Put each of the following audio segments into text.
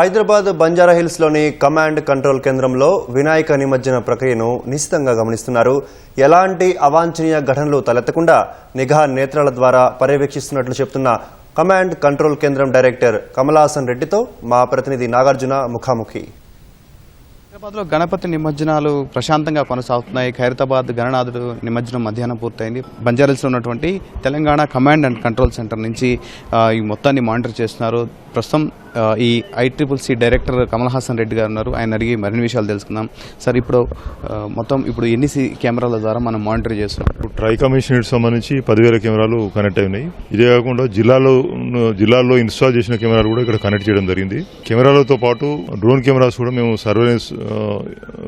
హైదరాబాద్ బంజారా హిల్స్లోని command control కేంద్రంలో వినాయక నిమజ్జన ప్రక్రియను నిశితంగా గమనిస్తున్నారు. ఎలాంటి అవాంఛనీయ ఘటనలు తలెత్తకుండా నిఘా నేత్రాల ద్వారా పర్యవేక్షిస్తున్నట్లు చెప్తున్న కమాండ్ కంట్రోల్ కేంద్రం డైరెక్టర్ కమలాసన్ రెడ్డితో మా ప్రతినిధి నాగార్జున ముఖాముఖి. హైదరాబాద్లో గణపతి నిమజ్జనాలు ప్రశాంతంగా కొనసాగుతున్నాయి. ఖైరతాబాద్ గణనాథుడు నిమజ్జనం మధ్యాహ్నం పూర్తయింది. బంజారాల్స్లో ఉన్నటువంటి Telangana command and control center నుంచి ఈ మొత్తాన్ని మానిటర్ చేస్తున్నారు. ప్రస్తుతం ఈ I triple director Kamal Hasan Reddy garu ఉన్నారు. ఆయన అడిగి మరిన్ని విషయాలు తెలుసుకుందాం. సార్ ఇప్పుడు మొత్తం ఇప్పుడు ఎన్ని కెమెరాల ద్వారా మనం మానిటర్ చేస్తున్నాం? ట్రై కమిషనరేట్ సంబంధించి పదివేల కెమెరాలు కనెక్ట్ అయినాయి. ఇదే కాకుండా జిల్లాలో ఉన్న- ఇన్స్టాల్ చేసిన కెమెరాలు కూడా ఇక్కడ కనెక్ట్ చేయడం జరిగింది. కెమెరాలతో పాటు డ్రోన్ కెమెరాస్ కూడా మేము సర్వేలెన్స్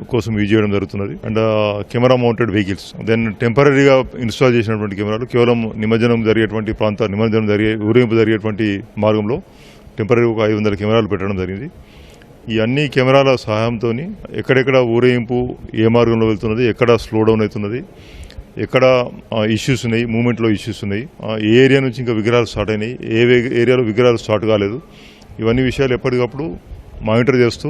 కోసం యూజ్ చేయడం జరుగుతున్నది. And camera mounted vehicles. Then టెంపరీగా ఇన్స్టాల్ చేసినటువంటి కెమెరాలు కేవలం నిమజ్జనం జరిగేటువంటి ప్రాంత నిమజ్జనం జరిగే ఊరేగింపు జరిగేటువంటి మార్గంలో టెంపరీ ఒక ఐదు వందల కెమెరాలు పెట్టడం జరిగింది. ఈ అన్ని కెమెరాల సహాయంతో ఎక్కడెక్కడ ఊరేగింపు ఏ మార్గంలో వెళ్తున్నది ఎక్కడ స్లో డౌన్ అవుతున్నది ఎక్కడ ఇష్యూస్ ఉన్నాయి మూమెంట్లో ఇష్యూస్ ఉన్నాయి ఆ, ఏ ఏరియా నుంచి ఇంకా విగ్రహాలు స్టార్ట్ అయినాయి ఏ వే- ఏరియాలో విగ్రహాలు స్టార్ట్ కాలేదు. ఇవన్నీ విషయాలు ఎప్పటికప్పుడు మానిటర్ చేస్తూ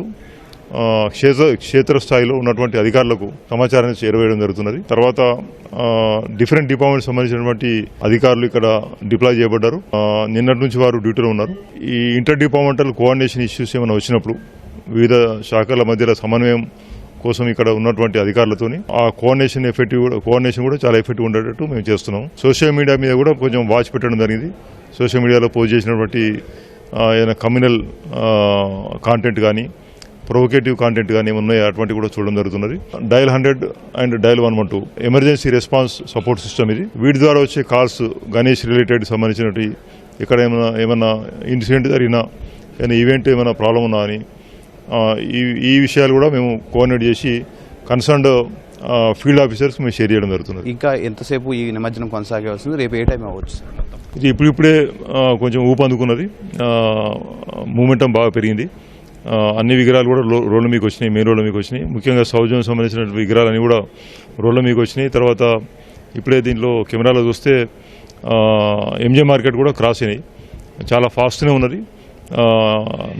క్షేత్ర క్షేత్ర స్థాయిలో ఉన్నటువంటి అధికారులకు సమాచారాన్ని చేరవేయడం జరుగుతున్నది. తర్వాత డిఫరెంట్ డిపార్ట్మెంట్ సంబంధించినటువంటి అధికారులు ఇక్కడ డిప్లాయ్ చేయబడ్డారు. నిన్నటి నుంచి వారు డ్యూటీలో ఉన్నారు. ఈ ఇంటర్ డిపార్ట్మెంటల్ కోఆర్డినేషన్ ఇష్యూస్ ఏమైనా వచ్చినప్పుడు వివిధ శాఖల మధ్యలో సమన్వయం కోసం ఇక్కడ ఉన్నటువంటి అధికారులతోని ఆ కోఆర్డినేషన్ ఎఫెక్టివ్ కూడా కోఆర్డినేషన్ కూడా చాలా ఎఫెక్టివ్ ఉండేటట్టు మేము చేస్తున్నాం. సోషల్ మీడియా మీద కూడా కొంచెం వాచ్ పెట్టడం జరిగింది. సోషల్ మీడియాలో పోస్ట్ చేసినటువంటి ఏదైనా కమ్యూనల్ కాంటెంట్ కానీ ప్రొవోకేటివ్ కాంటెంట్ కానీ ఉన్నాయి అటువంటి కూడా చూడడం జరుగుతున్నది. Dial hundred and dial one one two emergency response support system ఇది. వీటి ద్వారా వచ్చే కాల్స్ గణేష్ రిలేటెడ్ సంబంధించినవి ఇక్కడ ఏమైనా ఏమైనా ఇన్సిడెంట్ జరిగినా ఏమైనా ఈవెంట్ ఏమైనా ప్రాబ్లం ఉన్నా అని ఈ ఈ విషయాలు కూడా మేము కోఆర్డినేట్ చేసి కన్సర్న్డ్ ఫీల్డ్ ఆఫీసర్స్ మేము షేర్ చేయడం జరుగుతున్నది. ఇంకా ఎంతసేపు ఈ నిమజ్జనం కొనసాగే వస్తుంది రేపు ఏ టైం అవ్వచ్చు? ఇది ఇప్పుడిప్పుడే కొంచెం ఊపందుకున్నది మూమెంటం బాగా పెరిగింది. అన్ని విగ్రహాలు కూడా రోడ్ల మీకు వచ్చినాయి మెయిన్ రోడ్ల మీకు వచ్చినాయి. ముఖ్యంగా సౌజన్యం సంబంధించిన విగ్రహాలన్నీ కూడా రోడ్ల మీకు వచ్చినాయి. తర్వాత ఇప్పుడే దీంట్లో కెమెరాలో చూస్తే ఎంజే మార్కెట్ కూడా క్రాస్ అయినాయి. చాలా ఫాస్ట్గానే ఉన్నది.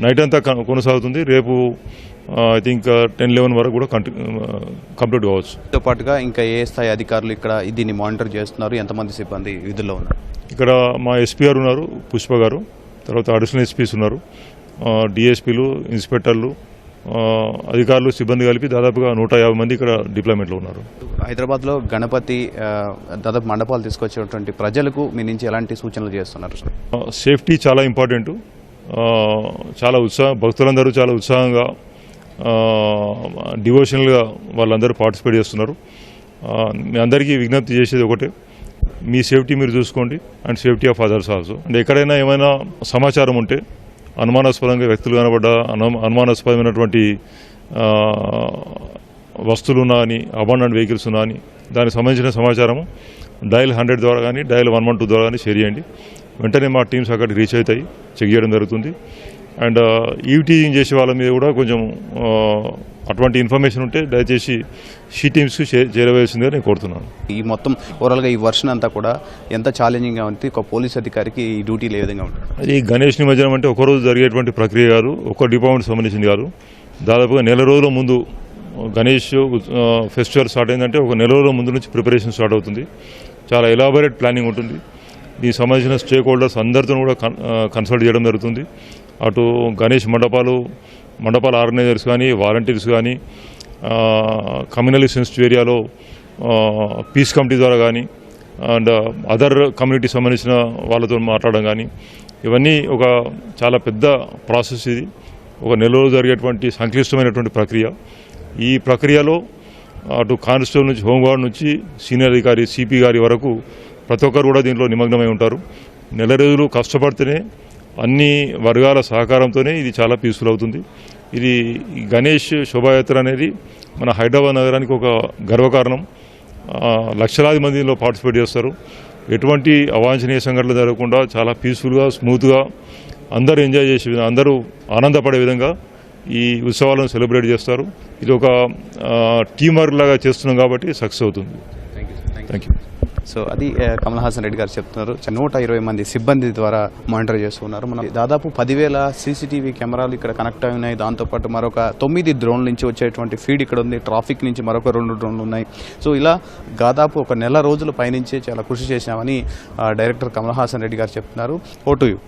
నైట్ అంతా కొనసాగుతుంది. రేపు ఐ థింక్ టెన్ లెవెన్ వరకు కూడా కంప్లీట్ కావచ్చు. తో పాటుగా ఇంకా ఏ స్థాయి అధికారులు ఇక్కడ దీన్ని మానిటర్ చేస్తున్నారు? ఎంతమంది సిబ్బంది విధుల్లో ఉన్నారు? ఇక్కడ మా ఎస్పీ గారు ఉన్నారు పుష్ప గారు. తర్వాత అడిషనల్ ఎస్పీస్ ఉన్నారు. డిఎస్పీలు ఇన్స్పెక్టర్లు అధికారులు సిబ్బంది కలిపి దాదాపుగా నూట యాభై మంది ఇక్కడ డిప్లాయ్మెంట్లో ఉన్నారు. హైదరాబాద్లో గణపతి దాదాపు మండపాలు తీసుకొచ్చేటువంటి ప్రజలకు మీ నుంచి ఎలాంటి సూచనలు చేస్తున్నారు? సేఫ్టీ చాలా ఇంపార్టెంట్. చాలా ఉత్సాహం భక్తులందరూ చాలా ఉత్సాహంగా డివోషనల్గా వాళ్ళందరూ పార్టిసిపేట్ చేస్తున్నారు. మీ అందరికీ విజ్ఞప్తి చేసేది ఒకటే మీ సేఫ్టీ మీరు చూసుకోండి and safety of others also. And ఎక్కడైనా ఏమైనా సమాచారం ఉంటే అనుమానాస్పదంగా వ్యక్తులు కనబడ్డ అను అనుమానాస్పదమైనటువంటి వస్తువులు ఉన్నా అని అబాండెంట్ వెహికల్స్ ఉన్నా అని దానికి సంబంధించిన సమాచారము డయల్ హండ్రెడ్ ద్వారా కానీ డయల్ వన్ వన్ టూ ద్వారా కానీ షేర్ చేయండి. వెంటనే మా టీమ్స్ అక్కడికి రీచ్ అవుతాయి. చెక్ చేయడం జరుగుతుంది. అండ్ ఈవిటీజింగ్ చేసే వాళ్ళ మీద కూడా కొంచెం అటువంటి ఇన్ఫర్మేషన్ ఉంటే దయచేసి షీ టీమ్స్కి షేర్ చేరవేయాల్సిందిగా నేను కోరుతున్నాను. ఈ మొత్తం ఓవరాల్గా ఈ వర్షన్ అంతా కూడా ఎంత ఛాలెంజింగ్గా ఉంది ఒక పోలీస్ అధికారికి ఈ డ్యూటీలు ఏ విధంగా ఉంటుంది? అది గణేష్ నిమజ్జనం అంటే ఒక రోజు జరిగేటువంటి ప్రక్రియ కాదు ఒక డిపార్ట్మెంట్ సంబంధించింది కాదు. దాదాపుగా నెల రోజుల ముందు గణేష్ ఫెస్టివల్ స్టార్ట్ అయిందంటే ఒక నెల రోజుల ముందు నుంచి ప్రిపరేషన్ స్టార్ట్ అవుతుంది. చాలా ఎలాబొరేట్ ప్లానింగ్ ఉంటుంది. దీనికి సంబంధించిన స్టేక్ హోల్డర్స్ అందరితో కూడా కన్- కన్సల్ట్ చేయడం జరుగుతుంది. అటు గణేష్ మండపాలు మండపాల ఆర్గనైజర్స్ కానీ వాలంటీర్స్ కానీ కమ్యూనల్ సెన్సిటివ్ ఏరియాలో పీస్ కమిటీ ద్వారా కానీ అండ్ అదర్ కమ్యూనిటీ సంబంధించిన వాళ్ళతో మాట్లాడడం కానీ ఇవన్నీ ఒక చాలా పెద్ద ప్రాసెస్ ఇది. ఒక నెలలో జరిగేటువంటి సంక్లిష్టమైనటువంటి ప్రక్రియ. ఈ ప్రక్రియలో అటు కానిస్టేబుల్ నుంచి హోంగార్డ్ నుంచి సీనియర్ అధికారి సిపి గారి వరకు ప్రతి ఒక్కరు కూడా దీంట్లో నిమగ్నమై ఉంటారు. నెల రోజులు కష్టపడితేనే అన్ని వర్గాల సహకారంతోనే ఇది చాలా పీస్ఫుల్ అవుతుంది. ఇది గణేష్ శోభాయాత్ర అనేది మన హైదరాబాద్ నగరానికి ఒక గర్వకారణం. లక్షలాది మందిలో పార్టిసిపేట్ చేస్తారు. ఎటువంటి అవాంఛనీయ సంఘటనలు జరగకుండా చాలా పీస్ఫుల్గా స్మూత్గా అందరూ ఎంజాయ్ చేసే విధంగా అందరూ ఆనందపడే విధంగా ఈ ఉత్సవాలను సెలబ్రేట్ చేస్తారు. ఇది ఒక టీం వర్క్ లాగా చేస్తున్నాం కాబట్టి సక్సెస్ అవుతుంది. థ్యాంక్ యూ సో అది కమల్ హాసన్ రెడ్డి గారు చెప్తున్నారు. నూట ఇరవై మంది సిబ్బంది ద్వారా మానిటర్ చేస్తున్నారు. మనం దాదాపు పదివేల సీసీటీవీ కెమెరాలు ఇక్కడ కనెక్ట్ అయి ఉన్నాయి దాంతోపాటు మరొక తొమ్మిది డ్రోన్ల నుంచి వచ్చేటువంటి ఫీడ్ ఇక్కడ ఉంది. ట్రాఫిక్ నుంచి మరొక రెండు డ్రోన్లు ఉన్నాయి. సో ఇలా దాదాపు ఒక నెల రోజుల పైనుంచే చాలా కృషి చేశామని డైరెక్టర్ కమల్ హాసన్ రెడ్డి గారు చెప్తున్నారు. Over to you.